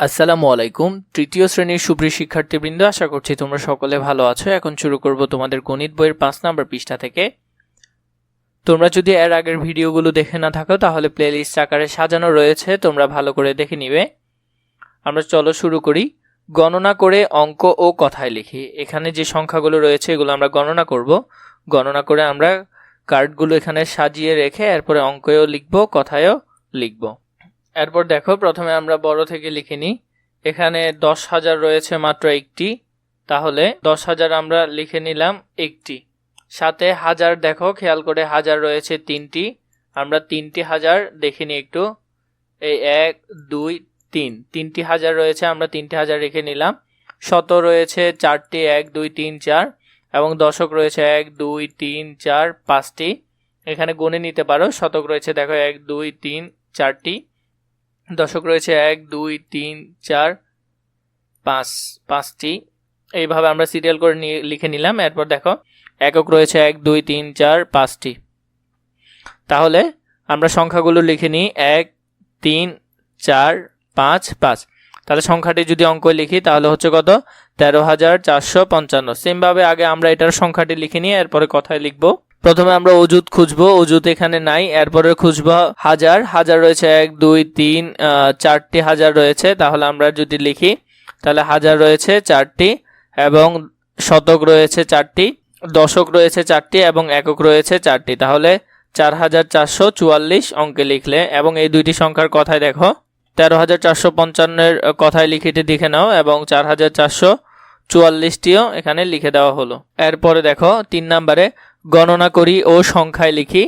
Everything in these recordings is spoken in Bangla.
আসসালামু আলাইকুম। তৃতীয় শ্রেণির সুপ্রিয় শিক্ষার্থীবৃন্দ, আশা করছি তোমরা সকলে ভালো আছো। এখন শুরু করব তোমাদের গণিত বইয়ের পাঁচ নাম্বার পৃষ্ঠা থেকে। তোমরা যদি এর আগের ভিডিওগুলো দেখে না থাকো, তাহলে প্লেলিস্ট আকারে সাজানো রয়েছে। তোমরা ভালো করে দেখে নিবে। আমরা চলো শুরু করি। গণনা করে অঙ্ক ও কথায় লিখি। এখানে যে সংখ্যাগুলো রয়েছে, এগুলো আমরা গণনা করব। গণনা করে আমরা কার্ডগুলো এখানে সাজিয়ে রেখে এরপরে অঙ্কেও লিখব, কথায়ও লিখব। এরপর দেখো, প্রথমে আমরা বড় থেকে লিখে নিই। এখানে দশ হাজার রয়েছে মাত্র একটি। তাহলে দশ হাজার আমরা লিখে নিলাম একটি। সাথে হাজার দেখো, খেয়াল করে হাজার রয়েছে তিনটি। আমরা তিনটি হাজার দেখে নিই একটু। এই এক, দুই, তিন। তিনটি হাজার রয়েছে, আমরা তিনটি হাজার রেখে নিলাম। শত রয়েছে চারটি, এক, দুই, তিন, চার। এবং দশক রয়েছে এক, দুই, তিন, চার, পাঁচটি। এখানে গুনে নিতে পারো, শতক রয়েছে দেখো, এক, দুই, তিন, চারটি। দশক রয়েছে এক, দুই, তিন, চার, পাঁচ, পাঁচটি। এইভাবে আমরা সিরিয়াল করে নিয়ে, লিখে নিলাম। এরপর দেখো, একক রয়েছে এক, দুই, তিন, চার, পাঁচটি। তাহলে আমরা সংখ্যাগুলো লিখে নিই। এক, তিন, চার, পাঁচ পাঁচ। তাহলে সংখ্যাটি যদি অঙ্ক লিখি, তাহলে হচ্ছে কত? তেরো হাজার চারশো পঞ্চান্ন। সেমভাবে আগে আমরা এটার সংখ্যাটি লিখে নিই এরপরে কথায় লিখব। প্রথমে আমরা অজুত খুঁজবো অজুত এখানে নাই, এরপরে খুঁজবো হাজার হাজার রয়েছে এক, দুই, তিন চারটি হাজার রয়েছে, তাহলে আমরা যদি লিখি, তাহলে হাজার রয়েছে চারটি, এবং শতক রয়েছে চারটি, দশক রয়েছে চারটি, এবং একক রয়েছে চারটি, তাহলে চার হাজার চারশো চুয়াল্লিশ অঙ্কে লিখলে, এবং এই দুইটি সংখ্যার কথায় দেখো তেরো হাজার চারশো পঞ্চান্নের কথায় লিখিতে লিখে নাও, এবং চার হাজার চারশো চুয়াল্লিশটিও এখানে লিখে দেওয়া হলো। এরপরে দেখো, তিন নম্বরে গণনা করি ও সংখ্যায় লিখি।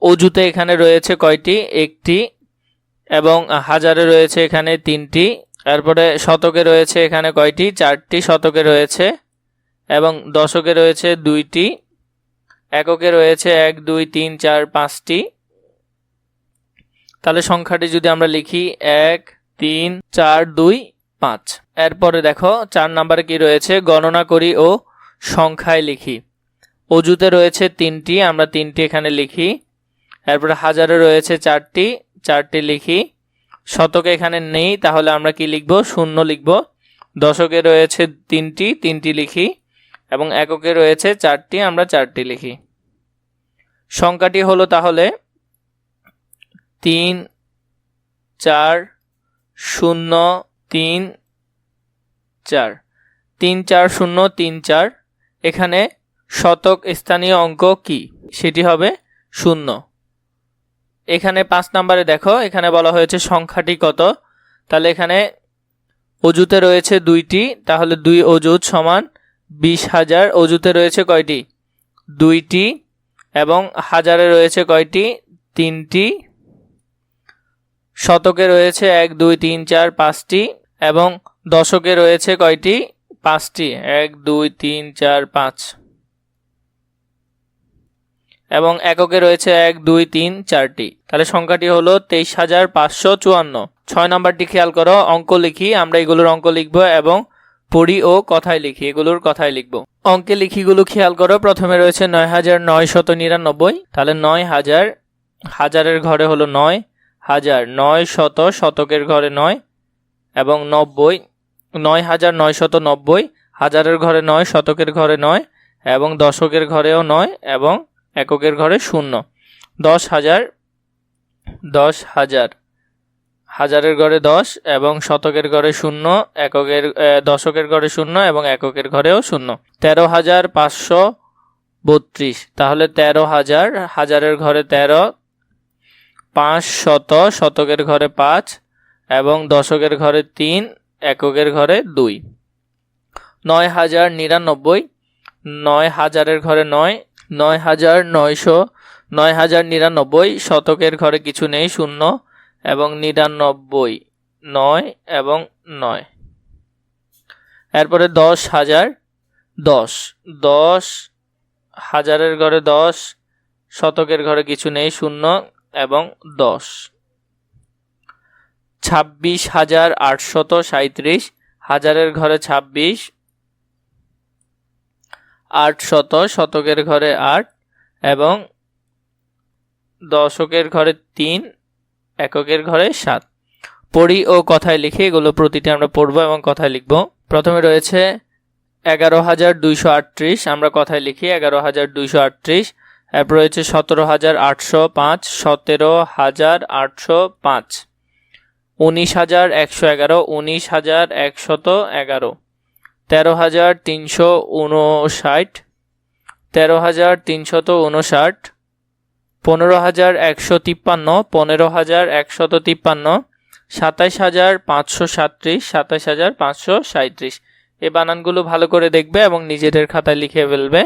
অজুতে এখানে রয়েছে কয়টি? একটি এবং হাজারে রয়েছে এখানে তিনটি। তারপরে শতকে রয়েছে এখানে কয়টি? চারটি শতকে রয়েছে এবং দশকে রয়েছে দুইটি। এককে রয়েছে এক, দুই, তিন, চার, পাঁচটি। তাহলে সংখ্যাটি যদি আমরা লিখি এক, তিন, চার, দুই, পাঁচ। এরপরে দেখো, চার নাম্বারে কি রয়েছে? গণনা করি ও সংখ্যায় লিখি। অজুতে রয়েছে তিনটি, আমরা তিনটি এখানে লিখি। এরপরে হাজারে রয়েছে চারটি চারটি লিখি। শতকে এখানে নেই, তাহলে আমরা কি লিখব? শূন্য লিখব। দশকে রয়েছে তিনটি তিনটি লিখি। এবং এককে রয়েছে চারটি, আমরা চারটি লিখি। সংখ্যাটি হলো তাহলে তিন, চার, শূন্য, তিন, চার। তিন, চার, শূন্য, তিন, চার। এখানে শতক স্থানীয় অঙ্ক কি? সেটি হবে শূন্য। এখানে পাঁচ নম্বরে দেখো, এখানে বলা হয়েছে সংখ্যাটি কত? তাহলে এখানে অজুতে রয়েছে দুইটি, তাহলে দুই অজুত সমান বিশ হাজার। অজুতে রয়েছে কয়টি? দুইটি। এবং হাজারে রয়েছে কয়টি? তিনটি। শতকে রয়েছে এক, দুই, তিন, চার, পাঁচটি। এবং দশকে রয়েছে কয়টি? পাঁচটি। এক, দুই, তিন, চার, পাঁচ। এবং এককে রয়েছে এক, দুই, তিন, চারটি। তাহলে সংখ্যাটি হলো তেইশ হাজার পাঁচশো চুয়ান্ন। ছয় নম্বরটি খেয়াল করো, অঙ্ক লিখি, আমরা এগুলোর অঙ্ক লিখব এবং পড়ি ও কথায় লিখি, এগুলোর কথায় লিখব। অঙ্কে লিখিগুলো খেয়াল করো, প্রথমে রয়েছে নয় হাজার নয় শত নিরানব্বই, তাহলে নয় হাজার, হাজারের ঘরে হলো নয়, হাজার নয় শত শতকের ঘরে নয়, এবং নব্বই, নয় হাজার নয় শত নব্বই, হাজারের ঘরে নয়, শতকের ঘরে নয়, এবং দশকের ঘরেও নয়, এবং এককের ঘরে শূন্য। দশ হাজার দশ হাজার। হাজারের ঘরে দশ এবং শতকের ঘরে শূন্য, এককের দশকের ঘরে শূন্য এবং এককের ঘরেও শূন্য। তেরো হাজার পাঁচশো বত্রিশ। তাহলে তেরো হাজার, হাজারের ঘরে তেরো, পাঁচ শত, শতকের ঘরে পাঁচ এবং দশকের ঘরে তিন, এককের ঘরে দুই। নয় হাজার নিরানব্বই, নয় হাজারের ঘরে নয় নয় হাজার নয়শো, নয় হাজার নিরানব্বই, শতকের ঘরে কিছু নেই, শূন্য, এবং নিরানব্বই, নয় এবং নয়। এরপরে দশ হাজার, দশ দশ, হাজারের ঘরে দশ, শতকের ঘরে কিছু নেই, শূন্য, এবং দশ। ছাব্বিশ হাজার আটশত সাঁত্রিশ হাজারের ঘরে ছাব্বিশ আট শত, শতকের ঘরে আট এবং দশকের ঘরে তিন, এককের ঘরে সাত। পড়ি ও কথায় লিখে, এগুলো প্রতিটি আমরা পড়ব এবং কথায় লিখব। প্রথমে রয়েছে এগারো হাজার দুইশো আটত্রিশ, আমরা কথায় লিখি এগারো হাজার দুইশো আটত্রিশ, এরপর রয়েছে সতেরো হাজার আটশো পাঁচ, সতেরো হাজার আটশো পাঁচ, উনিশ হাজার একশো এগারো, উনিশ হাজার একশত এগারো। তেরো হাজার তিনশো উনষাট তেরো হাজার তিনশত উনষাট পনেরো হাজার একশো তিপ্পান্ন, পনেরো হাজার একশত তিপ্পান্ন, সাতাইশ হাজার পাঁচশো সাঁত্রিশ সাতাশ হাজার পাঁচশো সাঁত্রিশ এই বানানগুলো ভালো করে দেখবে এবং নিজেদের খাতায় লিখে ফেলবে।